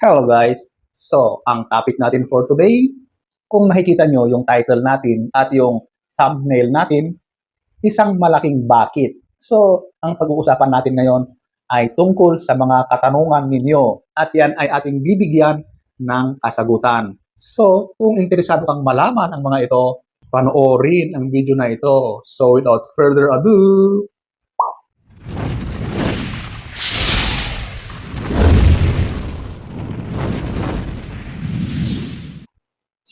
Hello guys! So, ang topic natin for today, kung nakikita nyo yung title natin at yung thumbnail natin, isang malaking bakit. So, ang pag-uusapan natin ngayon ay tungkol sa mga katanungan ninyo at yan ay ating bibigyan ng kasagutan. So, kung interesado kang malaman ang mga ito, panoorin ang video na ito. So, without further ado,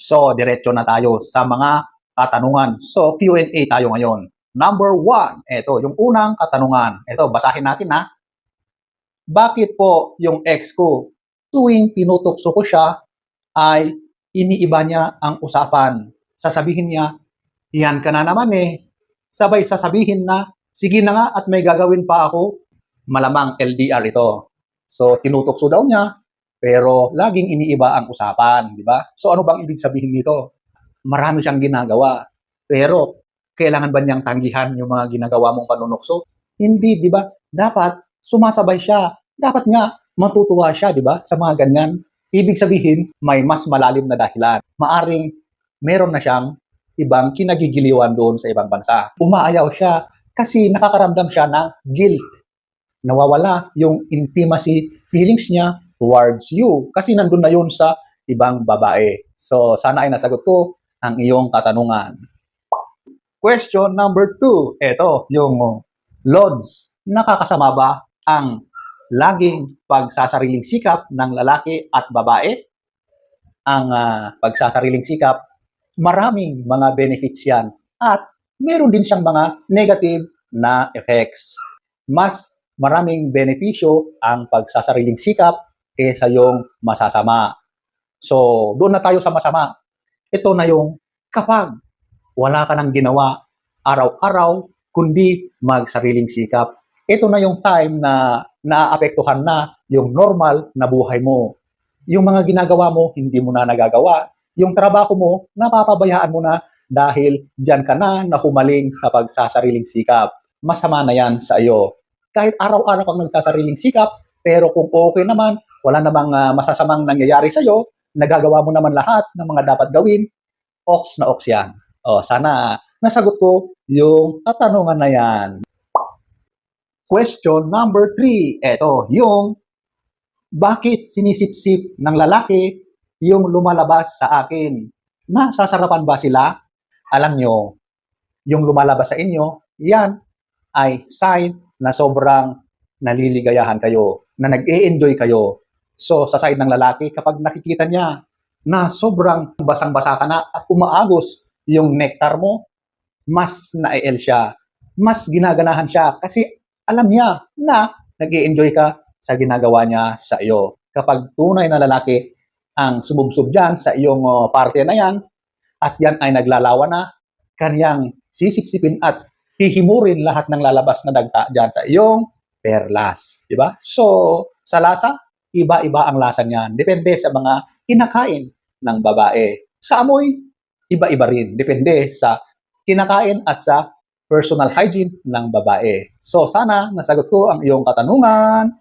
So, diretso na tayo sa mga katanungan. So, Q&A tayo ngayon. Number one, ito, yung unang katanungan. Ito, basahin natin ha. Bakit po yung ex ko, tuwing tinutokso ko siya, ay iniiba niya ang usapan. Sasabihin niya, yan ka na naman eh. Sabay sasabihin na, sige na nga at may gagawin pa ako. Malamang LDR ito. So, tinutokso daw niya, pero laging iniiba ang usapan, di ba? So ano bang ibig sabihin nito? Marami siyang ginagawa, pero kailangan ba niyang tanggihan yung mga ginagawa mong panunokso? Hindi, di ba? Dapat sumasabay siya. Dapat nga matutuwa siya, di ba? Sa mga ganyan. Ibig sabihin, may mas malalim na dahilan. Maaring meron na siyang ibang kinagigiliwan doon sa ibang bansa. Umaayaw siya kasi nakakaramdam siya ng guilt. Nawawala yung intimacy feelings niya towards you kasi nandun na yun sa ibang babae. So, sana ay nasagot ko ang iyong katanungan. Question number two. Ito, yung Lods, nakakasama ba ang laging pagsasariling sikap ng lalaki at babae? Ang ah, pagsasariling sikap, maraming mga benefits yan at meron din siyang mga negative na effects. Mas maraming benepisyo ang pagsasariling sikap kaysa yung masasama. So, doon na tayo sa masama. Ito na yung kapag wala ka nang ginawa araw-araw, kundi magsariling sikap. Ito na yung time na naapektuhan na yung normal na buhay mo. Yung mga ginagawa mo, hindi mo na nagagawa. Yung trabaho mo, napapabayaan mo na dahil diyan ka na nahumaling sa pagsasariling sikap. Masama na yan sa iyo. Kahit araw-araw kang nagsasariling sikap, pero kung okay naman, wala namang ah, masasamang nangyayari sa iyo, nagagawa mo naman lahat ng mga dapat gawin, ox na ox yan. O, sana nasagot ko yung katanungan na yan. Question number three. Eto, yung bakit sinisip-sip ng lalaki yung lumalabas sa akin? Nasasarapan ba sila? Alam nyo, yung lumalabas sa inyo, yan ay sign na sobrang naliligayahan kayo, na nag-e-enjoy kayo. So, sa side ng lalaki, kapag nakikita niya na sobrang basang-basa ka na at umaagos yung nectar mo, mas na-el siya. Mas ginaganahan siya kasi alam niya na nag enjoy ka sa ginagawa niya sa iyo. Kapag tunay na lalaki ang sumubsob dyan sa iyong uh, parte na yan, at yan ay naglalawa na, kanyang sisipsipin at hihimurin lahat ng lalabas na dagta dyan sa iyong perlas. Di ba? So, sa lasa, iba-iba ang lasa niyan. Depende sa mga kinakain ng babae. Sa amoy, iba-iba rin. Depende sa kinakain at sa personal hygiene ng babae. So, sana nasagot ko ang iyong katanungan.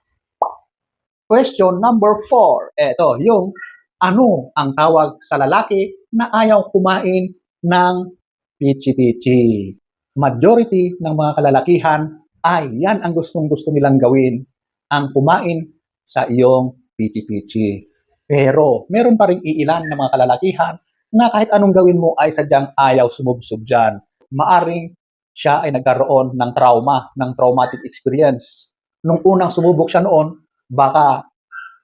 Question number four. Ito, yung ano ang tawag sa lalaki na ayaw kumain ng pichi-pichi. Majority ng mga kalalakihan ay yan ang gustong gusto nilang gawin, ang kumain sa iyong pichi-pichi. Pero meron pa rin iilan ng mga kalalakihan na kahit anong gawin mo ay sadyang ayaw sumubsob dyan. Maaring siya ay nagkaroon ng trauma, ng traumatic experience. Nung unang sumubok siya noon, baka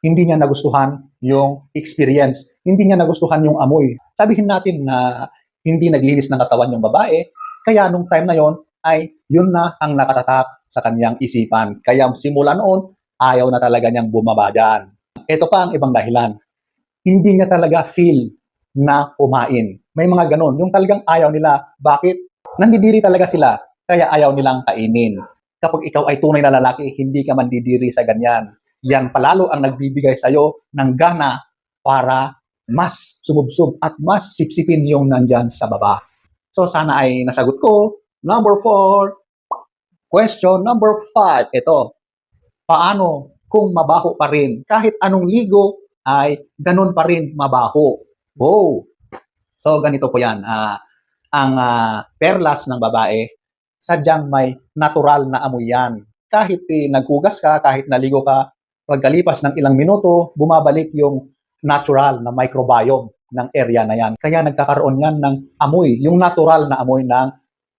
hindi niya nagustuhan yung experience. Hindi niya nagustuhan yung amoy. Sabihin natin na hindi naglinis ng katawan yung babae, kaya nung time na yon ay yun na ang nakatatak sa kanyang isipan. Kaya simula noon, ayaw na talaga niyang bumaba dyan. Ito pa ang ibang dahilan. Hindi niya talaga feel na kumain. May mga ganon. Yung talagang ayaw nila. Bakit? Nandidiri talaga sila. Kaya ayaw nilang kainin. Kapag ikaw ay tunay na lalaki, hindi ka mandidiri sa ganyan. Yan palalo ang nagbibigay sa'yo ng gana para mas sumubsob at mas sipsipin yung nandyan sa baba. So sana ay nasagot ko. Number four. Question number five. Ito. Paano kung mabaho pa rin kahit anong ligo ay ganun pa rin mabaho. Wow! So, ganito po yan. Ah, ang ah, perlas ng babae, sadyang may natural na amoy yan. Kahit eh, naghugas ka, kahit naligo ka, pagkalipas ng ilang minuto, bumabalik yung natural na microbiome ng area na yan. Kaya nagkakaroon yan ng amoy, yung natural na amoy ng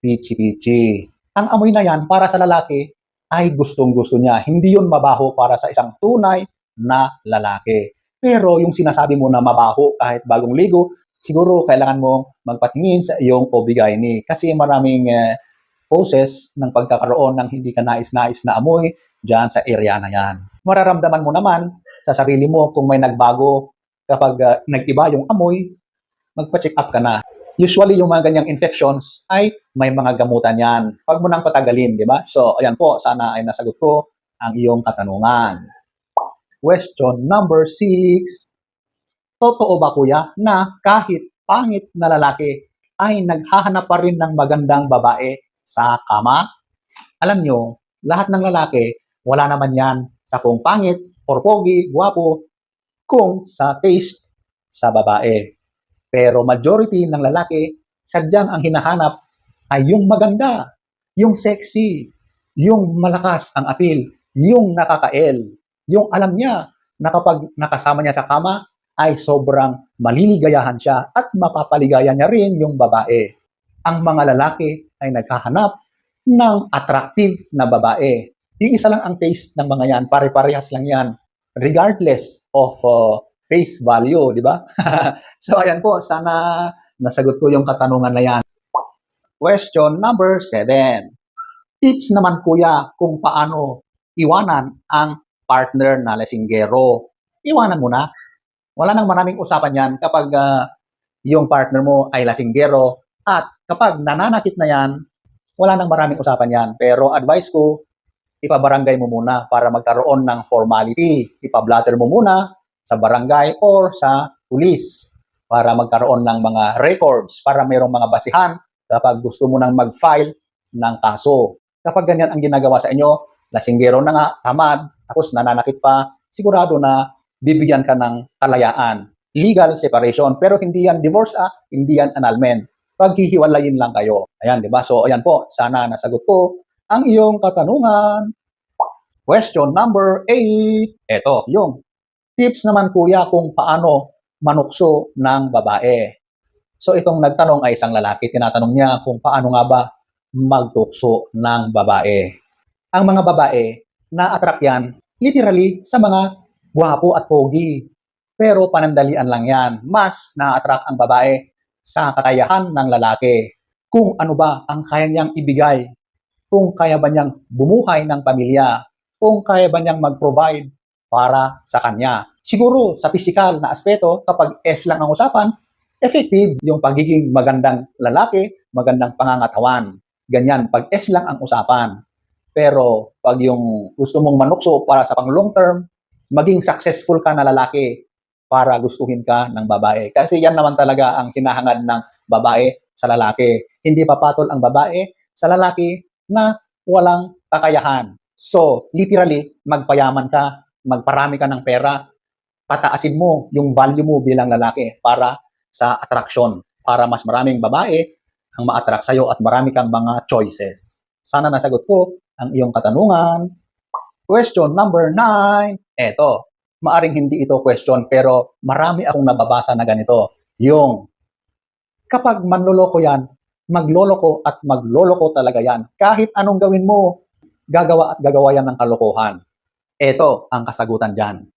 pichi-pichi. Ang amoy na yan, para sa lalaki, ay gustong-gusto niya. Hindi yun mabaho para sa isang tunay na lalaki. Pero yung sinasabi mo na mabaho kahit bagong ligo, siguro kailangan mo magpatingin sa iyong OB-GYN kasi maraming eh, poses ng pagkakaroon ng hindi ka nais-nais na amoy dyan sa area na yan. Mararamdaman mo naman sa sarili mo kung may nagbago kapag ah, nag-iba yung amoy, magpa-check up ka na. Usually, yung mga ganyang infections ay may mga gamutan yan. Huwag mo nang patagalin, di ba? So, ayan po, sana ay nasagot ko ang iyong katanungan. Question number six. Totoo ba kuya na kahit pangit na lalaki ay naghahanap pa rin ng magandang babae sa kama? Alam nyo, lahat ng lalaki, wala naman yan sa kung pangit or pogi, guwapo, kung sa taste sa babae. Pero majority ng lalaki, sadyang ang hinahanap ay yung maganda, yung sexy, yung malakas ang appeal, yung nakakael, yung alam niya na kapag nakasama niya sa kama, ay sobrang maliligayahan siya at mapapaligaya niya rin yung babae. Ang mga lalaki ay naghahanap ng attractive na babae. Iisa lang ang taste ng mga yan, pare-parehas lang yan, regardless of uh, face value, di ba? so ayan po, sana nasagot ko yung katanungan na yan. Question number seven. Tips naman kuya kung paano iwanan ang partner na lasinggero. Iwanan mo na. Wala nang maraming usapan yan kapag ah, yung partner mo ay lasinggero at kapag nananakit na yan, wala nang maraming usapan yan. Pero advice ko, ipabarangay mo muna para magkaroon ng formality. Ipablatter mo muna sa barangay or sa pulis para magkaroon ng mga records, para mayroong mga basihan kapag gusto mo nang mag-file ng kaso. Kapag ganyan ang ginagawa sa inyo, lasinggero na nga, tamad, tapos nananakit pa, sigurado na bibigyan ka ng kalayaan. Legal separation, pero hindi yan divorce ah, hindi yan annulment. Paghihiwalayin lang kayo. Ayan, di ba? So, ayan po, sana nasagot ko ang iyong katanungan. Question number 8. Ito, yung tips naman kuya kung paano manukso ng babae. So itong nagtanong ay isang lalaki, tinatanong niya kung paano nga ba magtukso ng babae. Ang mga babae, na-attract yan literally sa mga gwapo at pogi. Pero panandalian lang yan. Mas na-attract ang babae sa kakayahan ng lalaki. Kung ano ba ang kaya niyang ibigay. Kung kaya ba niyang bumuhay ng pamilya. Kung kaya ba niyang mag-provide para sa kanya. Siguro sa physical na aspeto, kapag S lang ang usapan, effective yung pagiging magandang lalaki, magandang pangangatawan. Ganyan, pag S lang ang usapan. Pero pag yung gusto mong manukso para sa pang long term, maging successful ka na lalaki para gustuhin ka ng babae. Kasi yan naman talaga ang hinahangad ng babae sa lalaki. Hindi papatol ang babae sa lalaki na walang kakayahan. So, literally, magpayaman ka, magparami ka ng pera, pataasin mo yung value mo bilang lalaki para sa attraction, para mas maraming babae ang ma-attract sa'yo at marami kang mga choices. Sana nasagot ko ang iyong katanungan. Question number 9. Eto, maaring hindi ito question pero marami akong nababasa na ganito. Yung kapag manloloko yan, magloloko at magloloko talaga yan. Kahit anong gawin mo, gagawa at gagawa yan ng kalokohan. Ito ang kasagutan dyan.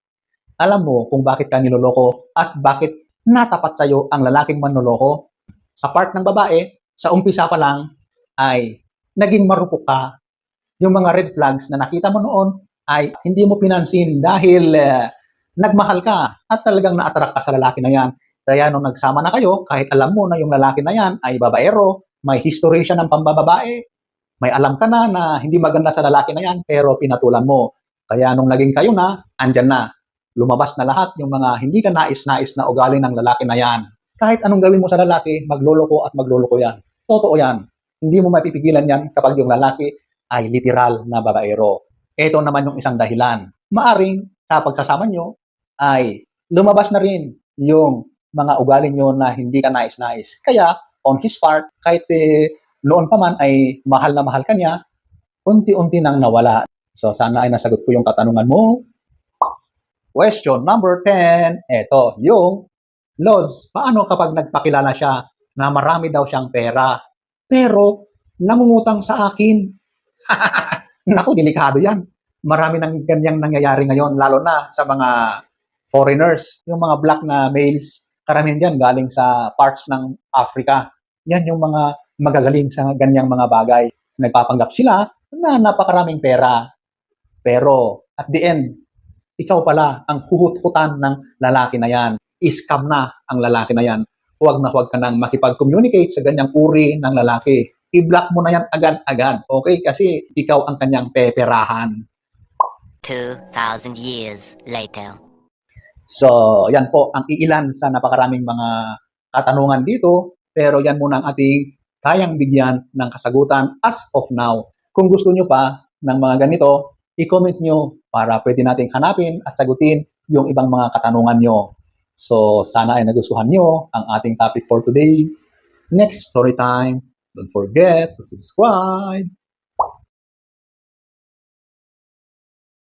Alam mo kung bakit ka niloloko at bakit natapat sa'yo ang lalaking manloloko? Sa part ng babae, sa umpisa pa lang, ay naging marupok ka. Yung mga red flags na nakita mo noon ay hindi mo pinansin dahil eh, nagmahal ka at talagang na-attract ka sa lalaki na yan. Kaya nung nagsama na kayo, kahit alam mo na yung lalaki na yan ay babaero, may history siya ng pambababae, may alam ka na na hindi maganda sa lalaki na yan, pero pinatulan mo. Kaya nung naging kayo na, andyan na. Lumabas na lahat yung mga hindi ka nais-nais na ugali ng lalaki na yan. Kahit anong gawin mo sa lalaki, magloloko at magloloko yan. Totoo yan. Hindi mo mapipigilan yan kapag yung lalaki ay literal na babaero. Ito naman yung isang dahilan. Maaring sa pagsasama nyo ay lumabas na rin yung mga ugali nyo na hindi ka nais-nais. Kaya, on his part, kahit eh, noon pa man ay mahal na mahal ka niya, unti-unti nang nawala. So, sana ay nasagot ko yung katanungan mo. Question number 10. Ito, yung Lods, paano kapag nagpakilala siya na marami daw siyang pera, pero nangungutang sa akin? Naku, delikado yan. Marami nang ganyang nangyayari ngayon, lalo na sa mga foreigners, yung mga black na males, karamihan dyan galing sa parts ng Africa. Yan yung mga magagaling sa ganyang mga bagay. Nagpapanggap sila na napakaraming pera. Pero at the end, ikaw pala ang huhut-hutan ng lalaki na yan. Iskam na ang lalaki na yan. Huwag na huwag ka nang makipag-communicate sa ganyang uri ng lalaki. I-block mo na yan agad-agad. Okay? Kasi ikaw ang kanyang peperahan. 2,000 years later. So, yan po ang iilan sa napakaraming mga katanungan dito. Pero yan muna ang ating kayang bigyan ng kasagutan as of now. Kung gusto nyo pa ng mga ganito, i-comment nyo para pwede nating hanapin at sagutin yung ibang mga katanungan nyo. So, sana ay nagustuhan nyo ang ating topic for today. Next story time. Don't forget to subscribe.